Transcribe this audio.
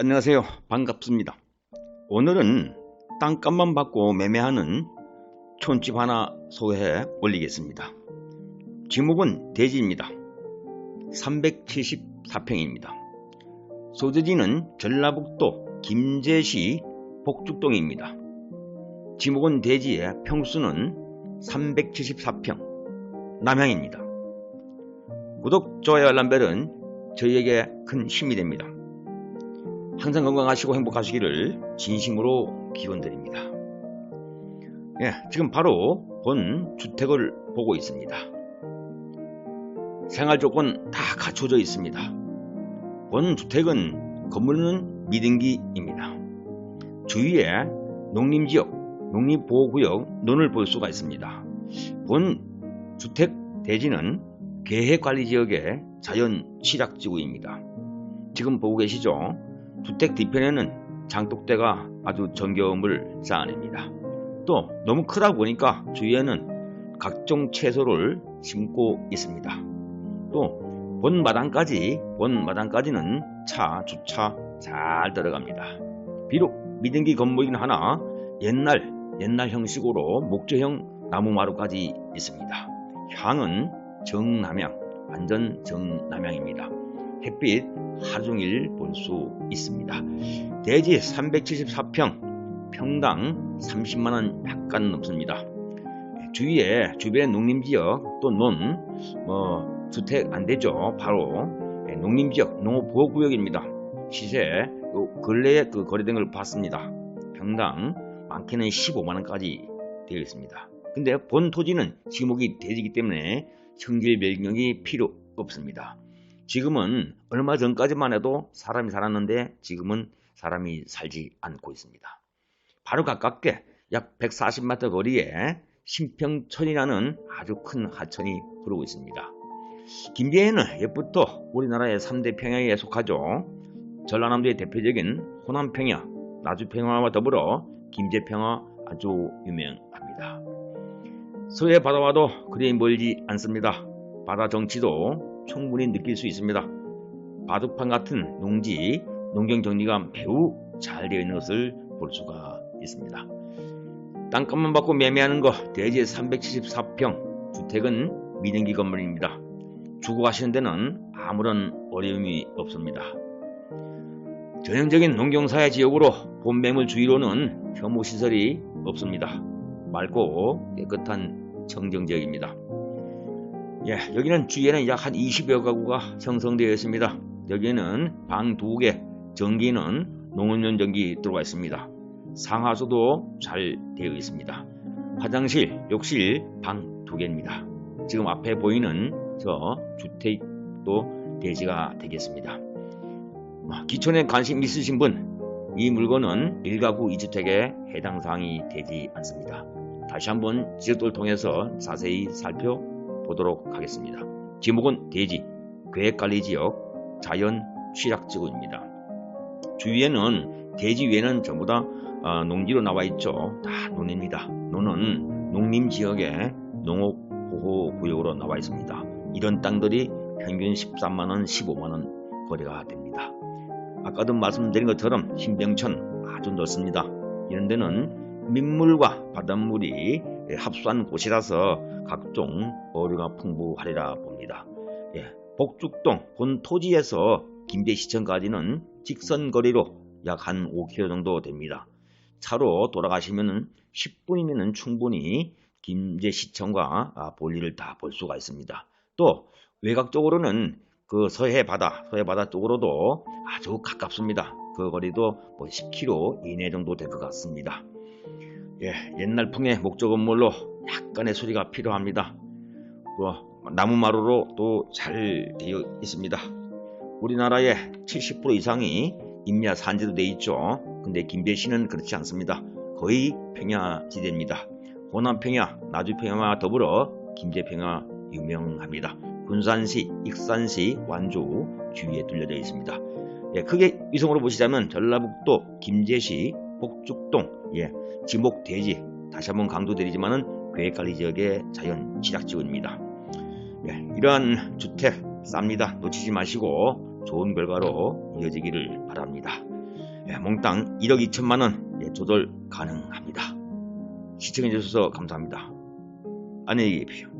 안녕하세요. 반갑습니다. 오늘은 땅값만 받고 매매하는 촌집 하나 소개해 올리겠습니다. 지목은 대지입니다. 374평입니다. 소재지는 전라북도 김제시 복죽동입니다. 지목은 대지의 평수는 374평 남향입니다. 구독, 좋아요, 알람 벨은 저희에게 큰 힘이 됩니다. 항상 건강하시고 행복하시기를 진심으로 기원드립니다. 예, 지금 바로 본 주택을 보고 있습니다. 생활 조건 다 갖춰져 있습니다. 본 주택은 건물은 미등기입니다. 주위에 농림지역, 농림보호구역 논을 볼 수가 있습니다. 본 주택 대지는 계획관리지역의 자연 취락지구입니다. 지금 보고 계시죠? 주택 뒤편에는 장독대가 아주 정겨움을 쌓아냅니다. 또 너무 크다 보니까 주위에는 각종 채소를 심고 있습니다. 또 본 마당까지 본 마당까지는 차 주차 잘 들어갑니다. 비록 미등기 건물이긴 하나 옛날 옛날 형식으로 목조형 나무마루까지 있습니다. 향은 정남향 완전 정남향입니다. 햇빛 하루 종일 볼 수 있습니다. 대지 374평, 평당 30만원 약간 넘습니다. 주위에 주변 농림지역 또 논, 뭐 주택 안 되죠. 바로 농림지역 농업보호구역입니다. 시세 근래에 그 거래된 걸 봤습니다. 평당 많게는 15만원까지 되어 있습니다. 근데 본 토지는 지목이 대지기 때문에 형질 변경이 필요 없습니다. 지금은 얼마 전까지만 해도 사람이 살았는데 지금은 사람이 살지 않고 있습니다. 바로 가깝게 약 140m 거리에 신평천이라는 아주 큰 하천이 흐르고 있습니다. 김제에는 옛부터 우리나라의 3대 평야에 속하죠. 전라남도의 대표적인 호남평야, 나주평야와 더불어 김제평야 아주 유명합니다. 서해 바다와도 그리 멀지 않습니다. 바다 정치도 충분히 느낄 수 있습니다. 바둑판 같은 농지, 농경 정리가 매우 잘 되어 있는 것을 볼 수가 있습니다. 땅값만 받고 매매하는 거 대지 374평 주택은 미등기 건물입니다. 주고 가시는 데는 아무런 어려움이 없습니다. 전형적인 농경사회 지역으로 본매물 주위로는 혐오시설이 없습니다. 맑고 깨끗한 청정지역입니다. 예, 여기는 주위에는 약 한 20여 가구가 형성되어 있습니다. 여기에는 방 2개, 전기는 농업용 전기 들어가 있습니다. 상하수도 잘 되어 있습니다. 화장실, 욕실 방 2개입니다. 지금 앞에 보이는 저 주택도 대지가 되겠습니다. 기촌에 관심 있으신 분, 이 물건은 1가구 2주택에 해당 사항이 되지 않습니다. 다시 한번 지적도를 통해서 자세히 살펴보 도록 하겠습니다. 지목은 대지, 계획관리지역, 자연 취락지구입니다. 주위에는 대지 위에는 전부 다 어, 농지로 나와 있죠. 다 논입니다. 논은 농림지역의 농업보호구역으로 나와 있습니다. 이런 땅들이 평균 13만원, 15만원 거래가 됩니다. 아까도 말씀드린 것처럼 신병천 아주 넓습니다. 이런 데는 민물과 바닷물이 합수한 곳이라서 각종 어류가 풍부하리라 봅니다. 예, 복죽동 본 토지에서 김제시청까지는 직선거리로 약 한 5km 정도 됩니다. 차로 돌아가시면 10분이면 충분히 김제시청과 볼일을 다 볼 수가 있습니다. 또 외곽적으로는 그 서해 바다, 서해 바다 쪽으로도 아주 가깝습니다. 그 거리도 뭐 10km 이내 정도 될 것 같습니다. 예, 옛날 풍의 목조 건물로 약간의 수리가 필요합니다. 그 나무 마루로 또 잘 되어 있습니다. 우리나라의 70% 이상이 임야 산지로 되어 있죠. 근데 김제시는 그렇지 않습니다. 거의 평야지대입니다. 호남 평야, 나주 평야와 더불어 김제 평야 유명합니다. 군산시, 익산시, 완주 주위에 뚫려져 있습니다. 예, 크게 위성으로 보시자면 전라북도 김제시 복죽동 예, 지목 대지 다시 한번 강조드리지만은 계획관리 지역의 자연 지락지구입니다. 예, 이러한 주택 쌉니다. 놓치지 마시고 좋은 결과로 이어지기를 바랍니다. 예, 몽땅 1억 2천만 원 예, 조달 가능합니다. 시청해 주셔서 감사합니다. 안녕히 계십시오.